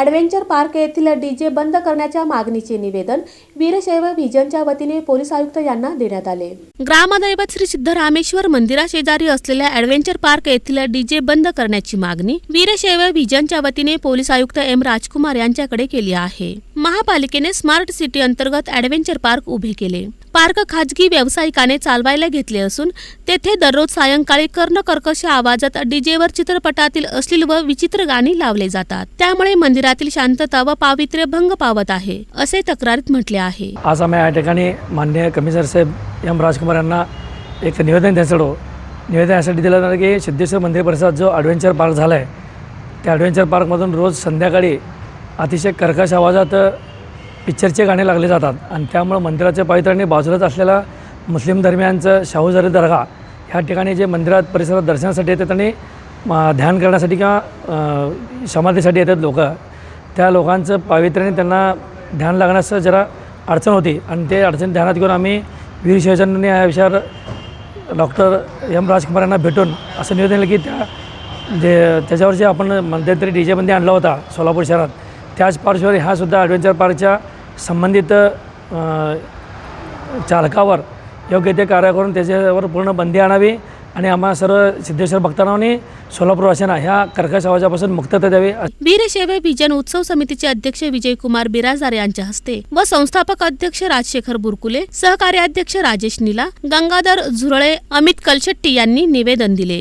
Adventure park येथील DJ बंद करण्याच्या मागणीचे निवेदन वीरशैव व्हिजनच्या वतीने पोलीस आयुक्त यांना देण्यात आले. ग्रामदैवत श्री सिद्धरामेश्वर मंदिराशेजारी असलेल्या ॲडव्हेंचर पार्क येथील डीजे बंद करण्याची मागणी वीरशैव व्हिजनच्या वतीने पोलीस आयुक्त एम राजकुमार यांच्याकडे केली आहे. महापालिकेने स्मार्ट सिटी अंतर्गत ॲडव्हेंचर पार्क उभे केले. पार्क खाजगी व्यावसायिकाने चालवायला घेतले असून तेथे दररोज सायंकाळी कर्णकर्कश आवाजात डीजेवर चित्रपटातील अश्लील व विचित्र गाणी लावले जातात. त्यामुळे मंदिरातील शांतता व पावित्र्य भंग पावत आहे असे तक्रारीत म्हटले आहे. आज आम्ही या ठिकाणी माननीय कमिशनर साहेब एम राजकुमार यांना एक निवेदन द्यायचं निवेदन यासाठी दिलं जाणार की सिद्धेश्वर मंदिर परिसरात जो ॲडव्हेंचर पार्क झाला आहे त्या ॲडव्हेंचर पार्कमधून रोज संध्याकाळी अतिशय कर्कश आवाजात पिक्चरचे गाणे लागले जातात आणि त्यामुळं मंदिराच्या पावित्र्याने बाजूलाच असलेला मुस्लिम धर्मियांचं शाहूजरी दर्गा ह्या ठिकाणी जे मंदिरात परिसरात दर्शनासाठी येतात आणि ध्यान करण्यासाठी किंवा समाधीसाठी येतात लोक त्या लोकांचं पावित्र्याने त्यांना ध्यान लागण्यास जरा अडचण होती. आणि ते अडचण ध्यानात घेऊन आम्ही वीर शिवचंद्रने या विषयावर डॉक्टर एम राजकुमार यांना भेटून असं निवेदन दिलं की त्या जे त्याच्यावर जे आपण मध्यंतरी डी जेमध्ये आणला होता सोलापूर शहरात त्याच पार्श्वर ह्या सुद्धा ॲडव्हेंचर पार्कच्या संबंधित चालकावर योग्य ते कार्य करून त्याच्यावर पूर्ण बंदी आणावी आणि आम्हा सर्व सिद्धेश्वर भक्तांना आणि सोलापूरवासियांना ह्या कर्कश आवाजापासून मुक्तता द्यावी वीरशैव विजन उत्सव समितीचे अध्यक्ष विजय कुमार बिराजदार यांच्या हस्ते व संस्थापक अध्यक्ष राजशेखर बुरकुले सहकार्याध्यक्ष राजेश निला गंगाधर झुरळे अमित कलशेट्टी यांनी निवेदन दिले.